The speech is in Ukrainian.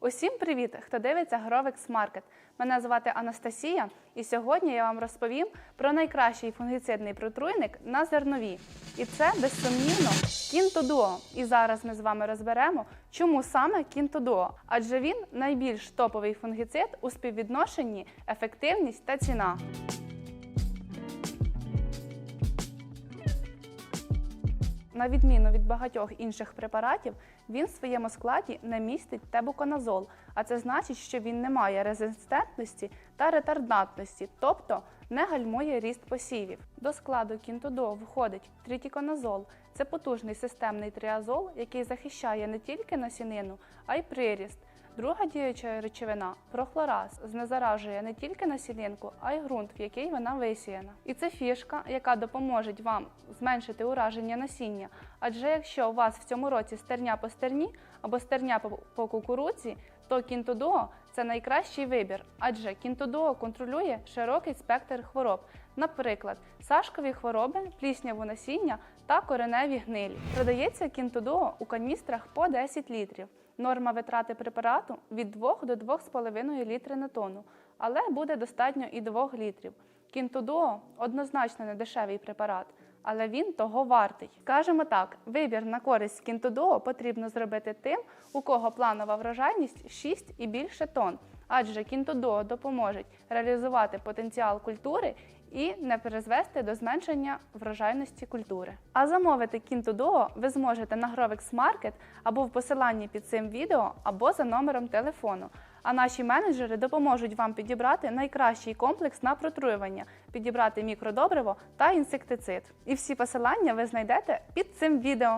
Усім привіт, хто дивиться Гровекс Маркет. Мене звати Анастасія, і сьогодні я вам розповім про найкращий фунгіцидний протруйник на зернові. І це безсумнівно Кінтодуо. І зараз ми з вами розберемо, чому саме Кінтодуо, адже він найбільш топовий фунгіцид у співвідношенні ефективність та ціна. На відміну від багатьох інших препаратів, він в своєму складі не містить тебуконазол, а це значить, що він не має резистентності та ретардантності, тобто не гальмує ріст посівів. До складу кінтодо входить трітіконазол. Це потужний системний тріазол, який захищає не тільки насінину, а й приріст. Друга діюча речовина прохлораз знезаражує не тільки насінинку, а й ґрунт, в який вона висіяна. І це фішка, яка допоможе вам зменшити ураження насіння. Адже якщо у вас в цьому році стерня по стерні або стерня по, по кукурудзі, то кінтодуо це найкращий вибір, адже кінтодуо контролює широкий спектр хвороб, наприклад, сашкові хвороби, плісняву насіння та кореневі гнилі. Продається кінтодуо у каністрах по 10 літрів. Норма витрати препарату від 2 до 2,5 літри на тонну, але буде достатньо і 2 літрів. Кінтодуо однозначно не дешевий препарат, але він того вартий. Скажемо так, вибір на користь кінтодуо потрібно зробити тим, у кого планова врожайність 6 і більше тонн, адже кінтодуо допоможуть реалізувати потенціал культури і не призвести до зменшення врожайності культури. А замовити кінтодуо ви зможете на Grovex Market або в посиланні під цим відео, або за номером телефону. А наші менеджери допоможуть вам підібрати найкращий комплекс на протруювання, підібрати мікродобриво та інсектицид. І всі посилання ви знайдете під цим відео.